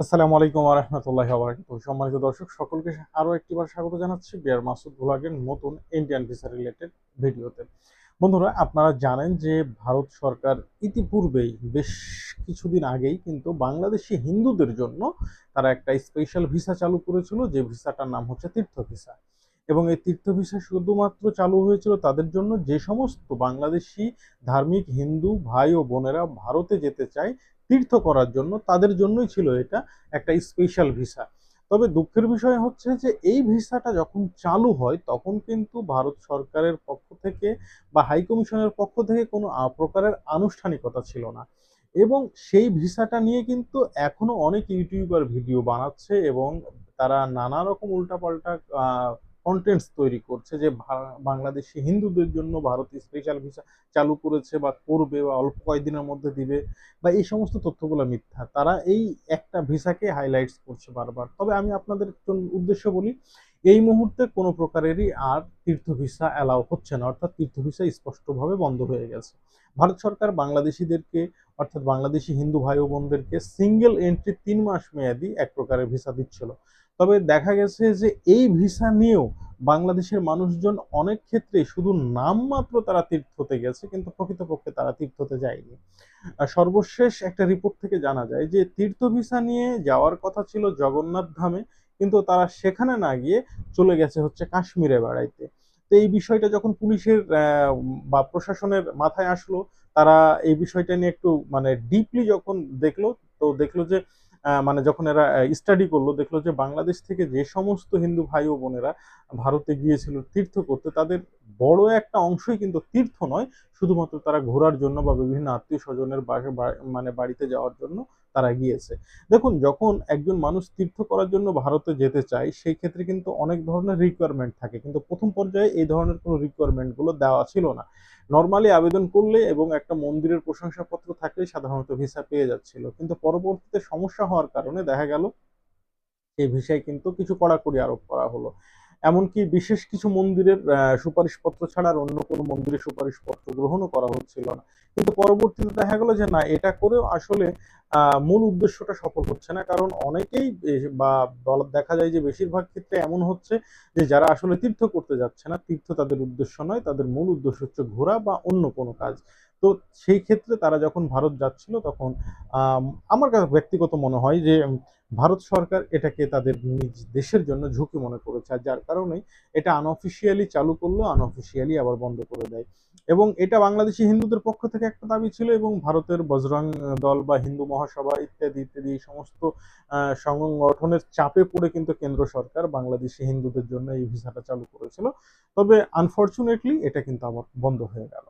আসসালামু আলাইকুম রহমতুল্লাহ সম্মানিত দর্শক, সকলকে আরও একটিবার স্বাগত জানাচ্ছি বিয়ার মাসুদ ভুলাগের নতুন ইন্ডিয়ান ভিসা রিলেটেড ভিডিওতে। বন্ধুরা, আপনারা জানেন যে ভারত সরকার ইতিপূর্বেই বেশ কিছুদিন আগেই কিন্তু বাংলাদেশি হিন্দুদের জন্য তারা একটা স্পেশাল ভিসা চালু করেছিল, যে ভিসাটার নাম হচ্ছে তীর্থ ভিসা এবং এই তীর্থ ভিসা শুধুমাত্র চালু হয়েছিল তাদের জন্য, যে সমস্ত বাংলাদেশি ধার্মিক হিন্দু ভাই ও বোনেরা ভারতে যেতে চায় তীর্থ করার জন্য, তাদের জন্যই ছিল এটা একটা স্পেশাল ভিসা তবে দুঃখের বিষয় হচ্ছে যে এই ভিসাটা যখন চালু হয়, তখন কিন্তু ভারত সরকারের পক্ষ থেকে বা হাই কমিশনের পক্ষ থেকে কোনো প্রকারের আনুষ্ঠানিকতা ছিল না। এবং সেই ভিসাটা নিয়ে কিন্তু এখনও অনেক ইউটিউবার ভিডিও বানাচ্ছে এবং তারা নানা রকম উল্টাপাল্টা কন্টেন্টস তৈরি করছে যে বাংলাদেশি হিন্দুদের জন্য ভারত স্পেশাল ভিসা চালু করেছে বা করবে বা অল্প কয়েকদিনের মধ্যে দিবে বা এই সমস্ত তথ্যগুলো মিথ্যা। তারা এই একটা ভিসাকে হাইলাইটস করছে বারবার। তবে আমি আপনাদের উদ্দেশ্য বলি, এই মুহূর্তে কোনো প্রকারেরই আর তীর্থ ভিসা অ্যালাউ হচ্ছে না, অর্থাৎ তীর্থ ভিসা স্পষ্টভাবে বন্ধ হয়ে গেছে। ভারত সরকার বাংলাদেশিদেরকে অর্থাৎ বাংলাদেশি হিন্দু ভাই ও বোনদেরকে সিঙ্গেল এন্ট্রি তিন মাস মেয়াদি এক প্রকারের ভিসা দিচ্ছিল। তবে দেখা গেছে যে এই ভিসা নিয়েও বাংলাদেশের মানুষজন অনেক ক্ষেত্রে শুধু নামমাত্র তারা তীর্থতে গেছে, কিন্তু প্রকৃতপক্ষে তারা তীর্থতে যায়নি। সর্বশেষ একটা রিপোর্ট থেকে জানা যায় যে তীর্থ ভিসা নিয়ে যাওয়ার কথা ছিল জগন্নাথ ধামে, কিন্তু তারা সেখানে না গিয়ে চলে গেছে হচ্ছে কাশ্মীরে বেড়াইতে। তো এই বিষয়টা যখন পুলিশের বা প্রশাসনের মাথায় আসলো, তারা এই বিষয়টা নিয়ে একটু মানে ডিপলি যখন দেখল, তো দেখল যে মানে যখন এরা স্টাডি করল, দেখল যে বাংলাদেশ থেকে যে সমস্ত হিন্দু ভাই ও বোনেরা ভারতে গিয়েছিল তীর্থ করতে, তাদের বড় একটা অংশই কিন্তু তীর্থ নয়, শুধুমাত্র তারা ঘোরার জন্য বা বিভিন্ন আত্মীয় স্বজনের মানে বাড়িতে যাওয়ার জন্য তারা গিয়েছে। দেখুন, যখন একজন মানুষ তীর্থ করার জন্য ভারতে যেতে চায়, সেই ক্ষেত্রে কিন্তু অনেক ধরনের রিকোয়ারমেন্ট থাকে। কিন্তু প্রথম পর্যায়ে এই ধরনের কোনো রিকোয়ারমেন্টগুলো দেওয়া ছিল না। নর্মালি আবেদন করলে এবং একটা মন্দিরের প্রশংসাপত্র থাকলে সাধারণত ভিসা পেয়ে যাচ্ছিল। কিন্তু পরবর্তীতে সমস্যা হওয়ার কারণে দেখা গেল এই ভিসায় কিন্তু কিছু কড়াকড়ি আরোপ করা হলো। এমনকি বিশেষ কিছু মন্দিরের সুপারিশপত্র ছাড়া আর অন্য কোনো মন্দিরের সুপারিশপত্র গ্রহণও করা হচ্ছিল না। কিন্তু পরবর্তীতে দেখা গেল যে না এটা করেও আসলে মূল উদ্দেশ্যটা সফল হচ্ছে না। কারণ অনেকেই বা দেখা যায় যে বেশিরভাগ ক্ষেত্রে এমন হচ্ছে যে যারা আসলে তীর্থ করতে যাচ্ছে না তীর্থ তাদের উদ্দেশ্য নয় তাদের মূল উদ্দেশ্য হচ্ছে ঘোরা বা অন্য কোনো কাজ। তো সেই ক্ষেত্রে তারা যখন ভারত যাচ্ছিল তখন আম, আমার কাছে ব্যক্তিগত মনে হয় যে ভারত সরকার এটাকে তাদের নিজ দেশের জন্য ঝুঁকি মনে করেছে, আর যার কারণে এটা আনঅফিসিয়ালি চালু করল আনঅফিসিয়ালি আবার বন্ধ করে দেয়। এবং এটা বাংলাদেশি হিন্দুদের পক্ষ থেকে একটা দাবি ছিল এবং ভারতের বজরং দল বা হিন্দু মহাসভা ইত্যাদি ইত্যাদি এই সমস্ত সংগঠনের চাপে পড়ে কিন্তু কেন্দ্র সরকার বাংলাদেশি হিন্দুদের জন্য এই ভিসাটা চালু করেছিল। তবে আনফর্চুনেটলি এটা কিন্তু আবার বন্ধ হয়ে গেল।